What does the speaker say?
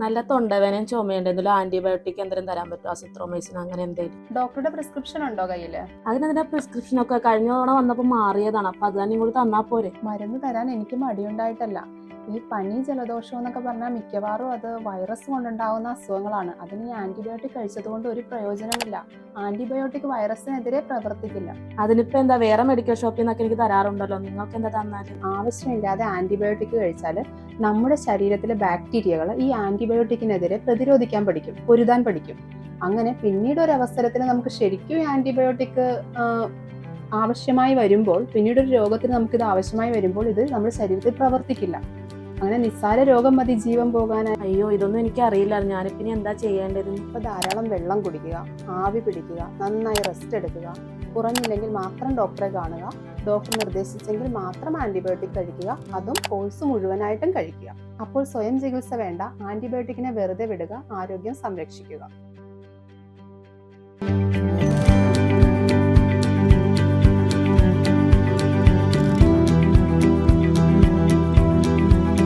നല്ല തൊണ്ടവേനയും ചുമയുണ്ട്. എന്തെങ്കിലും ആന്റിബയോട്ടിക് എന്തെങ്കിലും തരാൻ പറ്റുമോ? അസിത്രോമൈസിൻ അങ്ങനെ എന്തെങ്കിലും. ഡോക്ടറുടെ പ്രിസ്ക്രിപ്ഷൻ ഉണ്ടോ കയ്യിൽ? അതിനെതിരെ പ്രിസ്ക്രിപ്ഷൻ ഒക്കെ? കഴിഞ്ഞ തവണ വന്നപ്പോൾ മാറിയതാണ്. അപ്പൊ അത് തന്നെ ഇങ്ങോട്ട് തന്നാ പോരെ? മരുന്ന് തരാൻ എനിക്ക് മടിയുണ്ടായിട്ടല്ല. ഈ പനി ജലദോഷം എന്നൊക്കെ പറഞ്ഞാൽ മിക്കവാറും അത് വൈറസ് കൊണ്ടുണ്ടാകുന്ന അസുഖങ്ങളാണ്. അതിന് ഈ ആന്റിബയോട്ടിക് കഴിച്ചതുകൊണ്ട് ഒരു പ്രയോജനമില്ല ആന്റിബയോട്ടിക് വൈറസിനെതിരെ പ്രവർത്തിക്കില്ല. അതിനിപ്പോ എന്താ വേറെ മെഡിക്കൽ ഷോപ്പിൽ നിന്നൊക്കെ എനിക്ക് തരാറുണ്ടല്ലോ. നിങ്ങൾക്ക് എന്താ തന്നാൽ ആവശ്യമില്ലാതെ ആന്റിബയോട്ടിക് കഴിച്ചാൽ നമ്മുടെ ശരീരത്തിലെ ബാക്ടീരിയകൾ ഈ ആന്റിബയോട്ടിക്കിനെതിരെ പ്രതിരോധിക്കാൻ പഠിക്കും പൊരുതാൻ പഠിക്കും. അങ്ങനെ പിന്നീട് ഒരു അവസരത്തിൽ നമുക്ക് ശരിക്കും ഈ ആന്റിബയോട്ടിക് ആവശ്യമായി വരുമ്പോൾ പിന്നീട് ഒരു രോഗത്തിന് നമുക്കിത് ആവശ്യമായി വരുമ്പോൾ ഇത് നമ്മുടെ ശരീരത്തിൽ പ്രവർത്തിക്കില്ല. അങ്ങനെ നിസ്സാര രോഗം മതി ജീവൻ പോകാനായി. അയ്യോ ഇതൊന്നും എനിക്ക് അറിയില്ല ഞാനിപ്പിനി എന്താ ചെയ്യേണ്ടത്? ഇപ്പൊ ധാരാളം വെള്ളം കുടിക്കുക ആവി പിടിക്കുക നന്നായി റെസ്റ്റ് എടുക്കുക കുറഞ്ഞില്ലെങ്കിൽ മാത്രം ഡോക്ടറെ കാണുക ഡോക്ടർ നിർദ്ദേശിച്ചെങ്കിൽ മാത്രം ആന്റിബയോട്ടിക് കഴിക്കുക അതും കോഴ്സ് മുഴുവനായിട്ടും കഴിക്കുക. അപ്പോൾ സ്വയം ചികിത്സ വേണ്ട ആന്റിബയോട്ടിക്കിനെ വെറുതെ വിടുക ആരോഗ്യം സംരക്ഷിക്കുക.